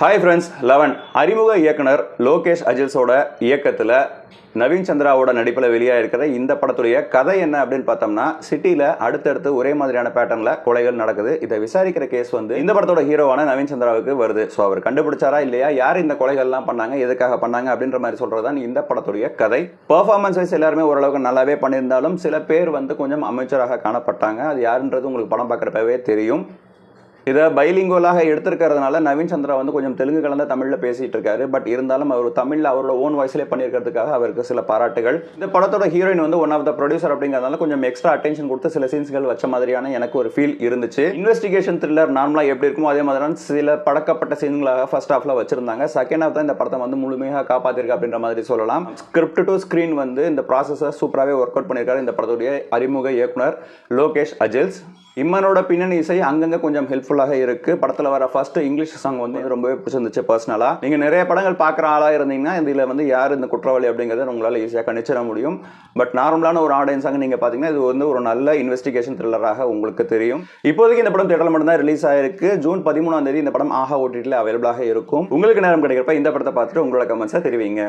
Hi friends eleven அறிமுக இயக்குனர் லோகேஷ் அஜில்ஸோட இயக்கத்தில் நவீன் சந்திராவோட நடிப்பில் வெளியாக இருக்கிற இந்த படத்துடைய கதை என்ன அப்படின்னு பார்த்தோம்னா சிட்டியில் அடுத்தடுத்து ஒரே மாதிரியான பேட்டர்னில் கொலைகள் நடக்குது. இதை விசாரிக்கிற கேஸ் வந்து இந்த படத்தோட ஹீரோவான நவீன் சந்திராவுக்கு வருது. ஸோ அவர் கண்டுபிடிச்சாரா இல்லையா? யார் இந்த கொலைகள்லாம் பண்ணாங்க? எதுக்காக பண்ணாங்க? அப்படின்ற மாதிரி சொல்கிறது தான் இந்த படத்துடைய கதை. பர்ஃபார்மன்ஸ் வைஸ் எல்லாருமே ஓரளவுக்கு நல்லாவே பண்ணியிருந்தாலும் சில பேர் வந்து கொஞ்சம் அமைச்சராக காணப்பட்டாங்க. அது யாருன்றது உங்களுக்கு படம் பார்க்குறப்பவே தெரியும். இதை பைலிங்கோலாக எடுத்திருக்கிறதுனால நவீன் சந்திரா வந்து கொஞ்சம் தெலுங்கு கலந்த தமிழில் பேசிட்டு இருக்காரு. பட் இருந்தாலும் அவர் தமிழில் அவரோட ஓன் வாய்ஸ்லேயே பண்ணியிருக்கிறதுக்காக அவருக்கு சில பாராட்டுகள். இந்த படத்தோட ஹீரோயின் வந்து ஒன் ஆஃப் த ப்ரொடியூசர் அப்படிங்கிறதுனால கொஞ்சம் எக்ஸ்ட்ரா அட்டென்ஷன் கொடுத்து சில சீன்ஸ்கள் வச்ச மாதிரியான எனக்கு ஒரு ஃபீல் இருந்துச்சு. இன்வெஸ்டிகேஷன் த்ரில்லர் நார்மலாக எப்படி இருக்குமோ அதே மாதிரி தான் சில படக்கப்பட்ட சீன்களாக ஃபர்ஸ்ட் ஹாஃபில் வச்சிருந்தாங்க. செகண்ட் ஹாஃப் தான் இந்த படத்தை வந்து முழுமையாக காப்பாத்திருக்கு அப்படின்ற மாதிரி சொல்லலாம். ஸ்கிரிப்ட் டு ஸ்க்ரீன் வந்து இந்த ப்ராசஸை சூப்பராகவே ஒர்க் அவுட் பண்ணியிருக்காரு இந்த படத்துடைய அறிமுக இயக்குனர் லோகேஷ் அஜில்ஸ். இம்மனோட பின்னணி இசை அங்கங்கே கொஞ்சம் ஹெல்ப்ஃபுல்லாக இருக்கு. படத்தில் வர ஃபர்ஸ்ட் இங்கிலீஷ் சாங் வந்து ரொம்பவே பிடிச்சிருந்துச்சு பர்சனலாக நீங்கள் நிறைய படங்கள் பார்க்குற ஆளாக இருந்தீங்கன்னா இதில் வந்து யார் இந்த குற்றவாளி அப்படிங்கிறத உங்களால் ஈஸியாக கணிச்சிட முடியும். பட் நார்மலான ஒரு ஆடியன்ஸாக நீங்கள் பார்த்தீங்கன்னா இது வந்து ஒரு நல்ல இன்வெஸ்டிகேஷன் த்ரில்லராக உங்களுக்கு தெரியும். இப்போதைக்கு இந்த படம் தேட்டரில் மட்டும்தான் ரிலீஸ் ஆயிருக்கு. ஜூன் பதிமூணாம் தேதி இந்த படம் ஆஹா ஓட்டிட்டில் அவைலபிளாக இருக்கும். உங்களுக்கு நேரம் கிடைக்கிறப்ப இந்த படத்தை பார்த்துட்டு உங்களோட கமெண்ட்ஸை தெரிவிங்க.